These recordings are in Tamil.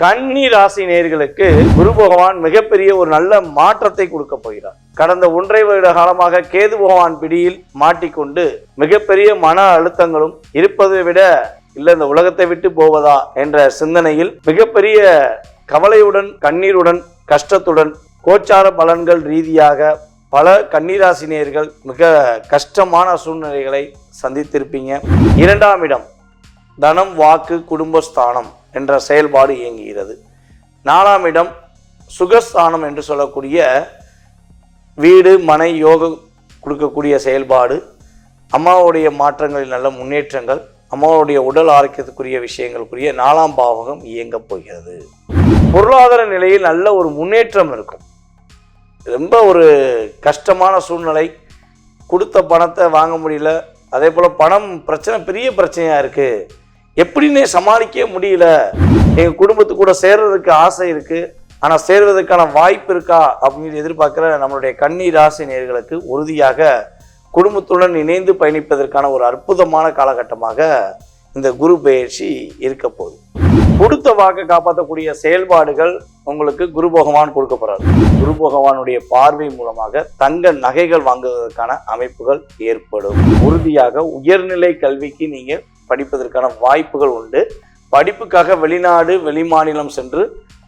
கன்னி ராசி நேர்களுக்கு குரு பகவான் மிகப்பெரிய ஒரு நல்ல மாற்றத்தை கொடுக்க போகிறார். கடந்த ஒன்றை வருட காலமாக கேது பகவான் பிடியில் மாட்டிக்கொண்டு மிகப்பெரிய மன அழுத்தங்களும் இருப்பதை விட இல்லை இந்த உலகத்தை விட்டு போவதா என்ற சிந்தனையில் மிகப்பெரிய கவலையுடன் கண்ணீருடன் கஷ்டத்துடன் கோச்சார பலன்கள் ரீதியாக பல கன்னிராசினியர்கள் மிக கஷ்டமான சூழ்நிலைகளை சந்தித்திருப்பீங்க. இரண்டாம் இடம் தனம் வாக்கு குடும்பஸ்தானம். என்ற செயல்பாடு இயங்குகிறது. நாலாம் இடம் சுகஸ்தானம் என்று சொல்லக்கூடிய வீடு மனை யோகம் கொடுக்கக்கூடிய செயல்பாடு. அம்மாவுடைய மாற்றங்களில் நல்ல முன்னேற்றங்கள் அம்மாவுடைய உடல் ஆரோக்கியத்துக்குரிய விஷயங்களுக்குரிய நாலாம் பாவகம் இயங்கப் போகிறது. பொருளாதார நிலையில் நல்ல ஒரு முன்னேற்றம் இருக்கும். ரொம்ப ஒரு கஷ்டமான சூழ்நிலை. கொடுத்த பணத்தை வாங்க முடியல. அதே போல் பணம் பிரச்சனை பெரிய பிரச்சனையாக இருக்குது எப்படின்னே சமாளிக்கவே முடியல. எங்கள் குடும்பத்து கூட சேர்றதுக்கு ஆசை இருக்குது ஆனால் சேர்வதற்கான வாய்ப்பு இருக்கா அப்படின்னு எதிர்பார்க்குற நம்மளுடைய கண்ணீர் ராசி நேர்களுக்கு உறுதியாக குடும்பத்துடன் இணைந்து பயணிப்பதற்கான ஒரு அற்புதமான காலகட்டமாக இந்த குரு பயிற்சி இருக்க போகுது. கொடுத்த வாக்கை காப்பாற்றக்கூடிய செயல்பாடுகள் உங்களுக்கு குரு பகவான் கொடுக்க போறாரு. குரு பகவானுடைய பார்வை மூலமாக தங்க நகைகள் வாங்குவதற்கான அமைப்புகள் ஏற்படும். உறுதியாக உயர்நிலை கல்விக்கு நீங்கள் படிப்பதற்கான வாய்ப்புகள் உண்டு. படிப்புக்காக வெளிநாடு வெளிமாநிலம் சென்று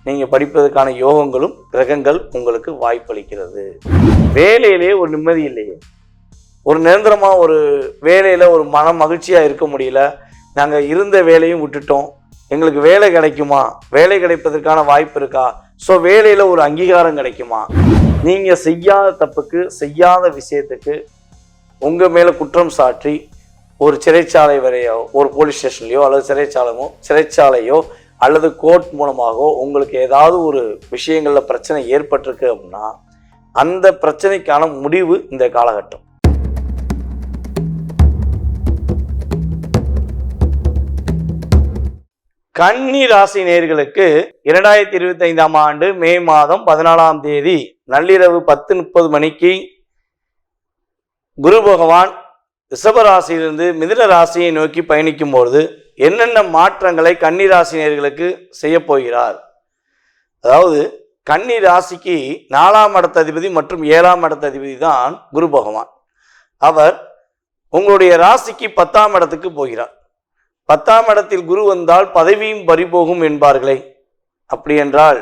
நீங்க படிப்பதற்கான யோகங்களும் கிரகங்கள் உங்களுக்கு வாய்ப்பளிக்கிறது. வேலையிலே ஒரு நிம்மதி இல்லையே. ஒரு நிரந்தரமா ஒரு வேலையில ஒரு மன மகிழ்ச்சியா இருக்க முடியல. நாங்க இருந்த வேலையும் விட்டுட்டோம். எங்களுக்கு வேலை கிடைக்குமா? வேலை கிடைப்பதற்கான வாய்ப்பு இருக்கா? ஸோ வேலையில ஒரு அங்கீகாரம் கிடைக்குமா? நீங்க செய்யாத தப்புக்கு செய்யாத விஷயத்துக்கு உங்க மேல குற்றம் சாற்றி ஒரு சிறைச்சாலை வரையோ ஒரு போலீஸ் ஸ்டேஷன்லையோ அல்லது சிறைச்சாலையோ சிறைச்சாலையோ அல்லது கோர்ட் மூலமாகவோ உங்களுக்கு ஏதாவது ஒரு விஷயங்களில் பிரச்சனை ஏற்பட்டிருக்கு அப்படின்னா அந்த பிரச்சனைக்கான முடிவு இந்த காலகட்டம். கன்னி ராசி நேர்களுக்கு இரண்டாயிரத்தி இருபத்தி ஐந்தாம் ஆண்டு மே மாதம் பதினாலாம் தேதி நள்ளிரவு பத்து முப்பது மணிக்கு குரு பகவான் ரிஷபராசியிலிருந்து மிதுன ராசியை நோக்கி பயணிக்கும் பொழுது என்னென்ன மாற்றங்களை கன்னி ராசினியர்களுக்கு செய்ய போகிறார்? அதாவது கன்னி ராசிக்கு நாலாம் இடத்த அதிபதி மற்றும் ஏழாம் இடத்த அதிபதி தான் குரு பகவான். அவர் உங்களுடைய ராசிக்கு பத்தாம் இடத்துக்கு போகிறார். பத்தாம் இடத்தில் குரு வந்தால் பதவியும் பறிபோகும் என்பார்களே. அப்படி என்றால்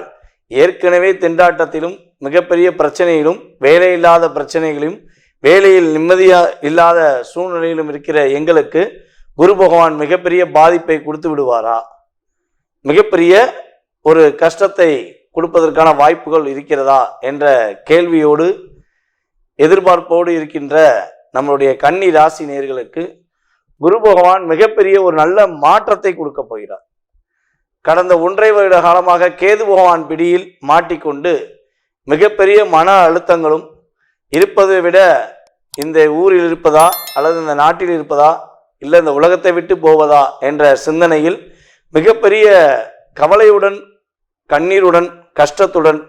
ஏற்கனவே திண்டாட்டத்திலும் மிகப்பெரிய பிரச்சனையிலும் வேலையில்லாத பிரச்சனைகளையும் வேலையில் நிம்மதியா இல்லாத சூழ்நிலையிலும் இருக்கிற எங்களுக்கு குரு பகவான் மிகப்பெரிய பாதிப்பை கொடுத்து விடுவாரா? மிகப்பெரிய ஒரு கஷ்டத்தை கொடுப்பதற்கான வாய்ப்புகள் இருக்கிறதா என்ற கேள்வியோடு எதிர்பார்ப்போடு இருக்கின்ற நம்மளுடைய கன்னி ராசி நேர்களுக்கு குரு பகவான் மிகப்பெரிய ஒரு நல்ல மாற்றத்தை கொடுக்க போகிறார். கடந்த ஒன்றை வருட காலமாக கேது பகவான் பிடியில் மாட்டிக்கொண்டு மிகப்பெரிய மன அழுத்தங்களும் இருப்பதை விட இந்த ஊரில் இருப்பதா அல்லது இந்த நாட்டில் இருப்பதா இல்லை இந்த உலகத்தை விட்டு போவதா என்ற சிந்தனையில் மிகப்பெரிய கவலையுடன் கண்ணீருடன் கஷ்டத்துடன்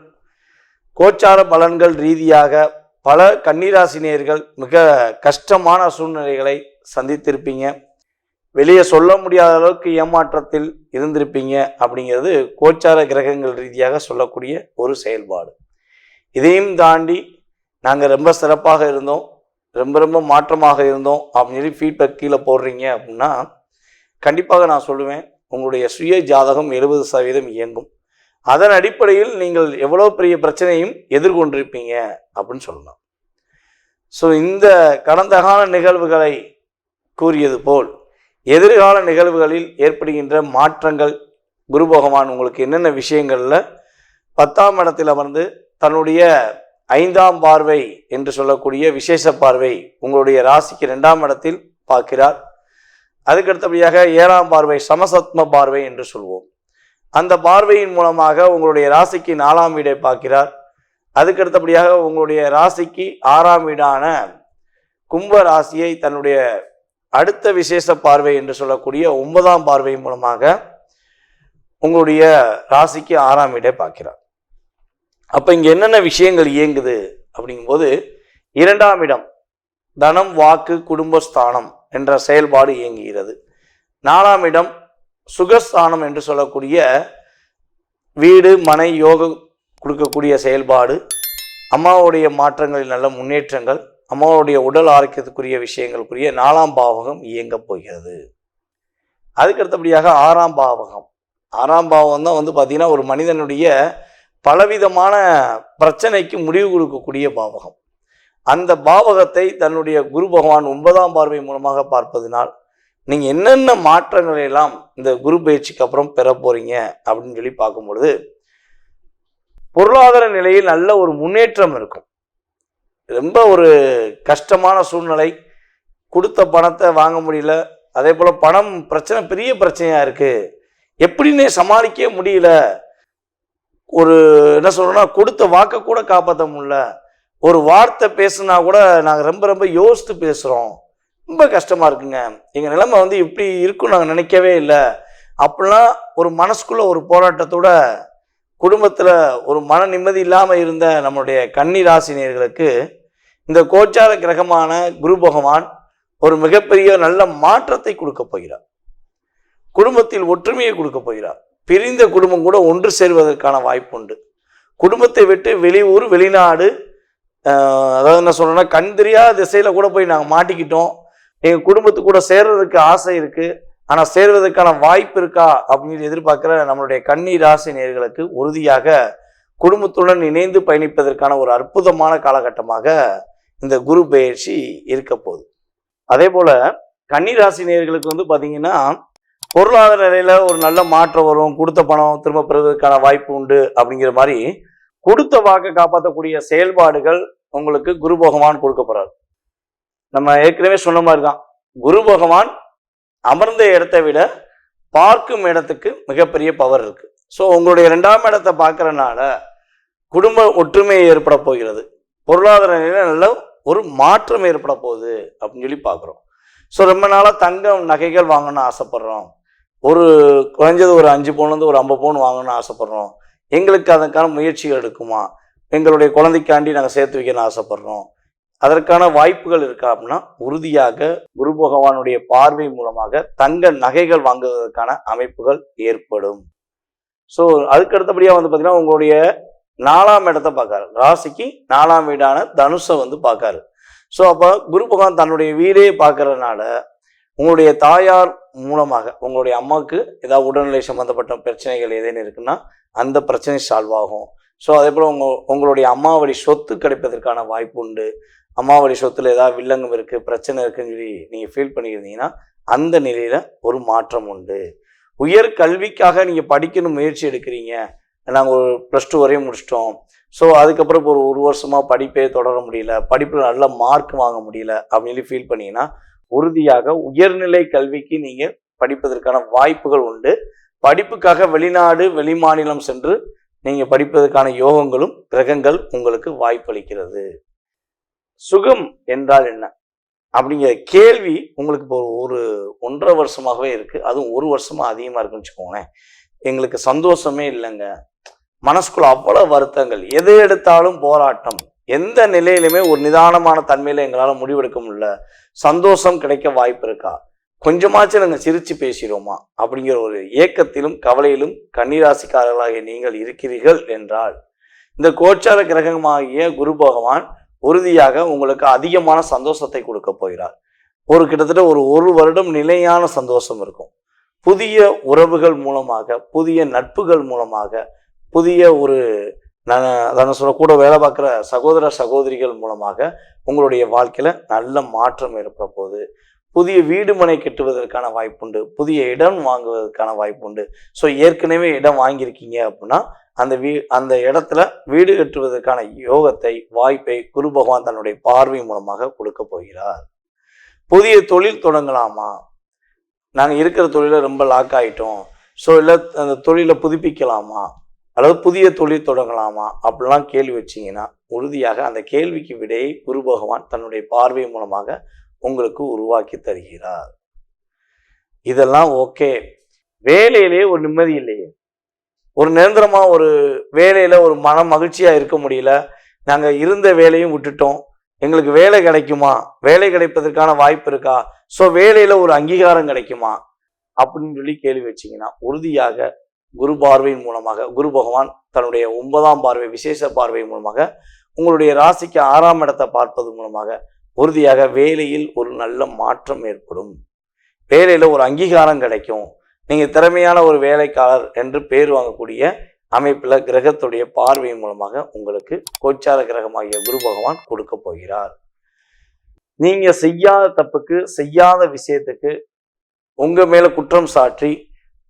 கோச்சார பலன்கள் ரீதியாக பல கண்ணீராசினியர்கள் மிக கஷ்டமான சூழ்நிலைகளை சந்தித்திருப்பீங்க. வெளியே சொல்ல முடியாத அளவுக்கு ஏமாற்றத்தில் இருந்திருப்பீங்க அப்படிங்கிறது கோச்சார கிரகங்கள் ரீதியாக சொல்லக்கூடிய ஒரு செயல்பாடு. இதையும் தாண்டி நாங்கள் ரொம்ப சிறப்பாக இருந்தோம். ரொம்ப ரொம்ப மாற்றமாக இருந்தோம். அப்படின்னு சொல்லி ஃபீட்பேக் கீழே போடுறீங்க அப்படின்னா கண்டிப்பாக நான் சொல்லுவேன் உங்களுடைய சுய ஜாதகம் எழுபது சதவீதம் இயங்கும். அதன் அடிப்படையில் நீங்கள் எவ்வளோ பெரிய பிரச்சனையும் எதிர்கொண்டிருப்பீங்க அப்படின்னு சொல்லலாம். ஸோ இந்த கடந்த கால நிகழ்வுகளை கூறியது போல் எதிர்கால நிகழ்வுகளில் ஏற்படுகின்ற மாற்றங்கள் குரு பகவான் உங்களுக்கு என்னென்ன விஷயங்களில் பத்தாம் இடத்தில் அமர்ந்து தன்னுடைய ஐந்தாம் பார்வை என்று சொல்லக்கூடிய விசேஷ பார்வை உங்களுடைய ராசிக்கு ரெண்டாம் இடத்தில் பார்க்கிறார். அதுக்கடுத்தபடியாக ஏழாம் பார்வை சமசத்ம பார்வை என்று சொல்வோம். அந்த பார்வையின் மூலமாக உங்களுடைய ராசிக்கு நாலாம் வீடை பார்க்கிறார். அதுக்கடுத்தபடியாக உங்களுடைய ராசிக்கு ஆறாம் வீடான கும்ப ராசியை தன்னுடைய அடுத்த விசேஷ பார்வை என்று சொல்லக்கூடிய ஒன்பதாம் பார்வை மூலமாக உங்களுடைய ராசிக்கு ஆறாம் வீடை பார்க்கிறார். அப்போ இங்கே என்னென்ன விஷயங்கள் இயங்குது அப்படிங்கும்போது இரண்டாம் இடம் தனம் வாக்கு குடும்பஸ்தானம் என்ற செயல்பாடு இயங்குகிறது. நாலாம் இடம் சுகஸ்தானம் என்று சொல்லக்கூடிய வீடு மனை யோகம் கொடுக்கக்கூடிய செயல்பாடு அம்மாவுடைய மாற்றங்களில் நல்ல முன்னேற்றங்கள் அம்மாவுடைய உடல் ஆரோக்கியத்துக்குரிய விஷயங்களுக்குரிய நாலாம் பாவகம் இயங்கப் போகிறது. அதுக்கு அடுத்தபடியாக ஆறாம் பாவகம். ஆறாம் பாவம் தான் வந்து பார்த்திங்கன்னா ஒரு மனிதனுடைய பலவிதமான பிரச்சனைக்கு முடிவு கொடுக்கக்கூடிய பாவகம். அந்த பாவகத்தை தன்னுடைய குரு பகவான் ஒன்பதாம் பார்வை மூலமாக பார்ப்பதினால் நீங்கள் என்னென்ன மாற்றங்களை எல்லாம் இந்த குரு பயிற்சிக்கு அப்புறம் பெற போறீங்க அப்படின்னு சொல்லி பார்க்கும்பொழுது பொருளாதார நிலையில் நல்ல ஒரு முன்னேற்றம் இருக்கும். ரொம்ப ஒரு கஷ்டமான சூழ்நிலை. கொடுத்த பணத்தை வாங்க முடியல. அதே போல் பணம் பிரச்சனை பெரிய பிரச்சனையாக இருக்குது எப்படின்னே சமாளிக்கவே முடியல. ஒரு என்ன சொல்றோம்னா கொடுத்த வாக்கை கூட காப்பாற்ற முடியல. ஒரு வார்த்தை பேசுனா கூட நாங்கள் ரொம்ப ரொம்ப யோசித்து பேசுகிறோம் ரொம்ப கஷ்டமாக இருக்குங்க. எங்கள் நிலைமை வந்து இப்படி இருக்கும் நாங்கள் நினைக்கவே இல்லை. அப்படிலாம் ஒரு மனசுக்குள்ளே ஒரு போராட்டத்தோட குடும்பத்தில் ஒரு மன நிம்மதி இல்லாமல் இருந்த நம்மளுடைய கன்னி ராசினியர்களுக்கு இந்த கோச்சார கிரகமான குரு பகவான் ஒரு மிகப்பெரிய நல்ல மாற்றத்தை கொடுக்க போகிறார். குடும்பத்தில் ஒற்றுமையை கொடுக்க போகிறார். பிரிந்த குடும்பம் கூட ஒன்று சேர்வதற்கான வாய்ப்பு உண்டு குடும்பத்தை விட்டு வெளியூர் வெளிநாடு அதாவது என்ன சொல்றேன்னா கண் தெரியாத திசையில் கூட போய் நாங்கள் மாட்டிக்கிட்டோம். எங்கள் குடும்பத்து கூட சேர்றதுக்கு ஆசை இருக்குது ஆனால் சேர்வதற்கான வாய்ப்பு இருக்கா அப்படின்னு எதிர்பார்க்குற நம்மளுடைய கண்ணீர் ராசி நேர்களுக்கு உறுதியாக குடும்பத்துடன் இணைந்து பயணிப்பதற்கான ஒரு அற்புதமான காலகட்டமாக இந்த குரு பயிற்சி இருக்க போகுது. அதே போல் கன்னிராசி நேர்களுக்கு வந்து பார்த்தீங்கன்னா பொருளாதார நிலையில் ஒரு நல்ல மாற்றம் வரும் கொடுத்த பணம் திரும்ப பெறுவதற்கான வாய்ப்பு உண்டு அப்படிங்கிற மாதிரி கொடுத்த வாக்கை காப்பாற்றக்கூடிய செயல்பாடுகள் உங்களுக்கு குரு பகவான் கொடுக்க போறாரு. நம்ம ஏற்கனவே சொன்ன மாதிரி தான் குரு பகவான் அமர்ந்த இடத்தை விட பார்க்கும் இடத்துக்கு மிகப்பெரிய பவர் இருக்கு. ஸோ உங்களுடைய ரெண்டாம் இடத்தை பார்க்கறனால குடும்ப ஒற்றுமை ஏற்பட போகிறது. பொருளாதார நிலையில நல்ல ஒரு மாற்றம் ஏற்பட போகுது அப்படின்னு சொல்லி பார்க்குறோம். ஸோ ரொம்ப நாளாக தங்கம் நகைகள் வாங்கணும்னு ஆசைப்படுறோம். ஒரு குறைஞ்சது ஒரு அஞ்சு பவுன்லேருந்து ஒரு ஐம்பது பவுன் வாங்கணும்னு ஆசைப்பட்றோம். எங்களுக்கு அதற்கான முயற்சிகள் எடுக்குமா? எங்களுடைய குழந்தைக்காண்டி நாங்கள் சேர்த்து வைக்கணும்னு ஆசைப்பட்றோம். அதற்கான வாய்ப்புகள் இருக்கா அப்படின்னா உறுதியாக குரு பகவானுடைய பார்வை மூலமாக தங்க நகைகள் வாங்குவதற்கான அமைப்புகள் ஏற்படும். ஸோ அதுக்கு அடுத்தபடியாக வந்து பார்த்தீங்கன்னா உங்களுடைய நாலாம் இடத்தை பார்க்காரு. ராசிக்கு நாலாம் வீடான தனுஷை வந்து பார்க்காரு. ஸோ அப்போ குரு பகவான் தன்னுடைய வீடே பார்க்கறதுனால உங்களுடைய தாயார் மூலமாக உங்களுடைய அம்மாவுக்கு ஏதாவது உடல்நிலை சம்மந்தப்பட்ட பிரச்சனைகள் ஏதேனும் இருக்குன்னா அந்த பிரச்சனை சால்வ் ஆகும். ஸோ அதே போல் உங்க உங்களுடைய அம்மாவடி சொத்து கிடைப்பதற்கான வாய்ப்பு உண்டு. அம்மாவடி சொத்தில் ஏதாவது வில்லங்கம் இருக்குது பிரச்சனை இருக்குன்னு சொல்லி நீங்கள் ஃபீல் பண்ணியிருந்தீங்கன்னா அந்த நிலையில் ஒரு மாற்றம் உண்டு. உயர் கல்விக்காக நீங்கள் படிக்கணும் முயற்சி எடுக்கிறீங்க. நாங்கள் ஒரு ப்ளஸ் டூ வரையும் முடிச்சிட்டோம். ஸோ அதுக்கப்புறம் இப்போ ஒரு ஒரு வருஷமாக படிப்பே தொடர முடியல. படிப்பில் நல்ல மார்க் வாங்க முடியல அப்படின்னு சொல்லி ஃபீல் பண்ணீங்கன்னா உறுதியாக உயர்நிலை கல்விக்கு நீங்கள் படிப்பதற்கான வாய்ப்புகள் உண்டு. படிப்புக்காக வெளிநாடு வெளிமாநிலம் சென்று நீங்கள் படிப்பதற்கான யோகங்களும் கிரகங்கள் உங்களுக்கு வாய்ப்பளிக்கிறது. சுகம் என்றால் என்ன? அப்படிங்கிற கேள்வி உங்களுக்கு இப்போ ஒரு ஒன்றரை வருஷமாகவே இருக்குது அதுவும் ஒரு வருஷமாக அதிகமாக இருக்குன்னு வச்சுக்கோங்களேன். எங்களுக்கு சந்தோஷமே இல்லைங்க. மனசுக்குள்ள அவ்வளோ வருத்தங்கள். எது எடுத்தாலும் போராட்டம். எந்த நிலையிலுமே ஒரு நிதானமான தன்மையில் எங்களால் முடிவெடுக்க முடியல. சந்தோஷம் கிடைக்க வாய்ப்பு இருக்கா? கொஞ்சமாச்சும் நாங்கள் சிரித்து பேசிடுவோமா? அப்படிங்கிற ஒரு ஏக்கத்திலும் கவலையிலும் கன்னிராசிக்காரர்களாகிய நீங்கள் இருக்கிறீர்கள் என்றால் இந்த கோச்சார கிரகமாகிய குரு பகவான் உறுதியாக உங்களுக்கு அதிகமான சந்தோஷத்தை கொடுக்க போகிறார். ஒரு கிட்டத்தட்ட ஒரு ஒரு வருடம் நிலையான சந்தோஷம் இருக்கும். புதிய உறவுகள் மூலமாக புதிய நட்புகள் மூலமாக புதிய ஒரு நான் அதான் சொல்ல கூட வேலை பார்க்குற சகோதர சகோதரிகள் மூலமாக உங்களுடைய வாழ்க்கையில் நல்ல மாற்றம் ஏற்பட போகுது. புதிய வீடு மனை கட்டுவதற்கான வாய்ப்புண்டு புதிய இடம் வாங்குவதற்கான வாய்ப்புண்டு ஸோ ஏற்கனவே இடம் வாங்கியிருக்கீங்க அப்படின்னா அந்த வீ அந்த இடத்துல வீடு கட்டுவதற்கான யோகத்தை வாய்ப்பை குரு பகவான் தன்னுடைய பார்வை மூலமாக கொடுக்க போகிறார். புதிய தொழில் தொடங்கலாமா? நாங்கள் இருக்கிற தொழிலை ரொம்ப லாக் ஆகிட்டோம் ஸோ இல்லை அந்த தொழிலை புதுப்பிக்கலாமா? அல்லது புதிய தொழில் தொடங்கலாமா அப்படிலாம் கேள்வி வச்சீங்கன்னா உறுதியாக அந்த கேள்விக்கு விடையை குரு பகவான் தன்னுடைய பார்வை மூலமாக உங்களுக்கு உருவாக்கி தருகிறார். இதெல்லாம் ஓகே. வேலையிலே ஒரு நிம்மதி இல்லையே. ஒரு நிரந்தரமா ஒரு வேலையில ஒரு மன மகிழ்ச்சியா இருக்க முடியல. நாங்க இருந்த வேலையும் விட்டுட்டோம். எங்களுக்கு வேலை கிடைக்குமா? வேலை கிடைப்பதற்கான வாய்ப்பு இருக்கா? ஸோ வேலையில ஒரு அங்கீகாரம் கிடைக்குமா? அப்படின்னு சொல்லி கேள்வி வச்சீங்கன்னா உறுதியாக குரு பார்வையின் மூலமாக குரு பகவான் தன்னுடைய ஒன்பதாம் பார்வை விசேஷ பார்வை மூலமாக உங்களுடைய ராசிக்கு ஆறாம் இடத்தை பார்ப்பது மூலமாக உறுதியாக வேலையில் ஒரு நல்ல மாற்றம் ஏற்படும். வேலையில் ஒரு அங்கீகாரம் கிடைக்கும். நீங்கள் திறமையான ஒரு வேலைக்காரர் என்று பேர் வாங்கக்கூடிய அமைப்பில் கிரகத்துடைய பார்வையின் மூலமாக உங்களுக்கு கோச்சார கிரகமாகிய குரு பகவான் கொடுக்க போகிறார். நீங்கள் செய்யாத தப்புக்கு செய்யாத விஷயத்துக்கு உங்கள் மேலே குற்றம் சாற்றி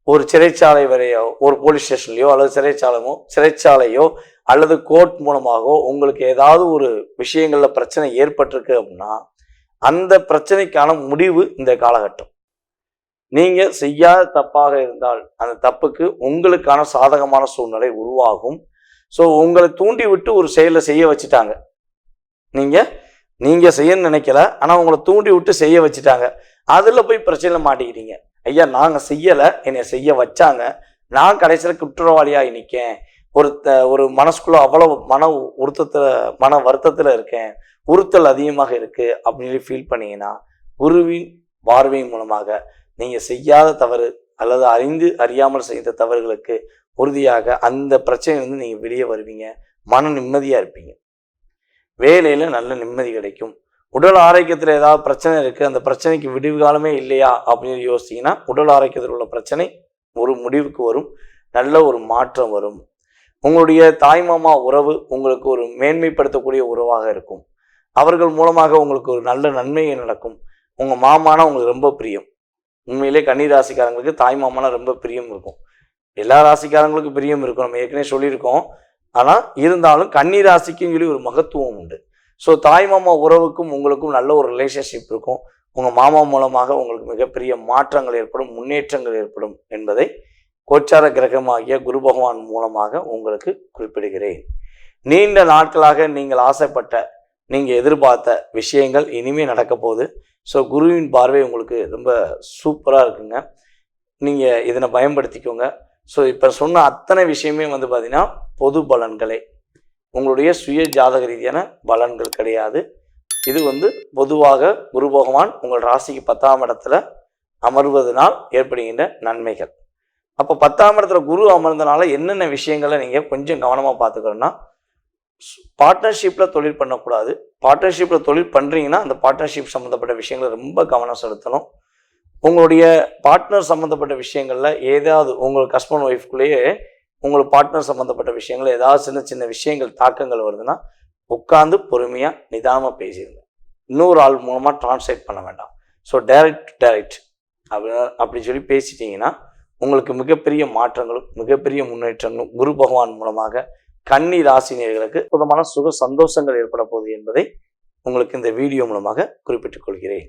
ஒரு சிறைச்சாலை வரையோ ஒரு போலீஸ் ஸ்டேஷன்லையோ அல்லது சிறைச்சாலையோ சிறைச்சாலையோ அல்லது கோர்ட் மூலமாகவோ உங்களுக்கு ஏதாவது ஒரு விஷயங்களில் பிரச்சனை ஏற்பட்டிருக்கு அப்படின்னா அந்த பிரச்சனைக்கான முடிவு இந்த காலகட்டம். நீங்கள் செய்யாத தப்பாக இருந்தால் அந்த தப்புக்கு உங்களுக்கான சாதகமான சூழ்நிலை உருவாகும். ஸோ உங்களை தூண்டி விட்டு ஒரு செயலை செய்ய வச்சுட்டாங்க. நீங்கள் நீங்கள் செய்யன்னு நினைக்கல ஆனால் உங்களை தூண்டி விட்டு செய்ய வச்சுட்டாங்க. அதில் போய் பிரச்சனை மாட்டிக்கிட்டீங்க. ஐயா நாங்கள் செய்யலை. என்னை செய்ய வச்சாங்க. நான் கடைசியில் குற்றவாளியாக நிற்கேன் ஒரு ஒரு மனசுக்குள்ள அவ்வளவு மன உருத்தத்தில் மன வருத்தத்தில் இருக்கேன். உறுத்தல் அதிகமாக இருக்கு அப்படின்னு ஃபீல் பண்ணீங்கன்னா குருவின் பார்வையின் மூலமாக நீங்கள் செய்யாத தவறு அல்லது அறிந்து அறியாமல் செய்த தவறுகளுக்கு உறுதியாக அந்த பிரச்சனையிலிருந்து நீங்கள் வெளியே வருவீங்க. மன நிம்மதியாக இருப்பீங்க. வேலையில் நல்ல நிம்மதி கிடைக்கும். உடல் ஆரோக்கியத்தில் ஏதாவது பிரச்சனை இருக்குது அந்த பிரச்சனைக்கு விடிவு காலமே இல்லையா அப்படின்னு யோசிச்சிங்கன்னா உடல் ஆரோக்கியத்தில் உள்ள பிரச்சனை ஒரு முடிவுக்கு வரும் நல்ல ஒரு மாற்றம் வரும். உங்களுடைய தாய்மாமா உறவு உங்களுக்கு ஒரு மேன்மைப்படுத்தக்கூடிய உறவாக இருக்கும். அவர்கள் மூலமாக உங்களுக்கு ஒரு நல்ல நன்மையை நடக்கும். உங்கள் மாமானா உங்களுக்கு ரொம்ப பிரியம். உண்மையிலே கன்னி ராசிக்காரங்களுக்கு தாய்மாமானா ரொம்ப பிரியம் இருக்கும். எல்லா ராசிக்காரங்களுக்கும் பிரியம் இருக்கும். நம்ம ஏற்கனவே சொல்லியிருக்கோம். ஆனால் இருந்தாலும் கன்னி ராசிக்குன்னு சொல்லி ஒரு மகத்துவம் உண்டு. ஸோ தாய் மாமா உறவுக்கும் உங்களுக்கும் நல்ல ஒரு ரிலேஷன்ஷிப் இருக்கும். உங்கள் மாமா மூலமாக உங்களுக்கு மிகப்பெரிய மாற்றங்கள் ஏற்படும் முன்னேற்றங்கள் ஏற்படும் என்பதை கோச்சார கிரகமாகிய குரு பகவான் மூலமாக உங்களுக்கு குறிப்பிடுகிறேன். நீண்ட நாட்களாக நீங்கள் ஆசைப்பட்ட நீங்கள் எதிர்பார்த்த விஷயங்கள் இனிமே நடக்க போகுது. ஸோ குருவின் பார்வை உங்களுக்கு ரொம்ப சூப்பராக இருக்குங்க. நீங்கள் இதனை பயன்படுத்திக்கோங்க. ஸோ இப்போ சொன்ன அத்தனை விஷயமே வந்து பார்த்திங்கன்னா பொது பலன்களே. உங்களுடைய சுய ஜாதக ரீதியான பலன்கள் கிடையாது. இது வந்து பொதுவாக குரு பகவான் உங்கள் ராசிக்கு பத்தாம் இடத்துல அமர்வதனால் ஏற்படுகின்ற நன்மைகள். அப்போ பத்தாம் இடத்துல குரு அமர்ந்தனால என்னென்ன விஷயங்களை நீங்கள் கொஞ்சம் கவனமாக பார்த்துக்கணும்னா பார்ட்னர்ஷிப்பில் தொழில் பண்ணக்கூடாது. பார்ட்னர்ஷிப்பில் தொழில் பண்ணுறீங்கன்னா அந்த பார்ட்னர்ஷிப் சம்மந்தப்பட்ட விஷயங்களை ரொம்ப கவனம் செலுத்தணும். உங்களுடைய பார்ட்னர் சம்மந்தப்பட்ட விஷயங்களில் ஏதாவது உங்கள் ஹஸ்பண்ட் ஒய்ஃப்குள்ளேயே உங்களுக்கு பார்ட்னர் சம்மந்தப்பட்ட விஷயங்கள் ஏதாவது சின்ன சின்ன விஷயங்கள் தாக்கங்கள் வருதுன்னா உட்காந்து பொறுமையாக நிதானமாக பேசிடுங்க இன்னொரு ஆள் மூலமாக டிரான்ஸ்லேட் பண்ண வேண்டாம். ஸோ டைரக்ட் டைரக்ட் அப்படி அப்படி சொல்லி பேசிட்டீங்கன்னா உங்களுக்கு மிகப்பெரிய மாற்றங்களும் மிகப்பெரிய முன்னேற்றங்களும் குரு பகவான் மூலமாக கன்னி ராசினியர்களுக்கு புதமான சுக சந்தோஷங்கள் ஏற்பட போகுது என்பதை உங்களுக்கு இந்த வீடியோ மூலமாக குறிப்பிட்டுக் கொள்கிறேன்.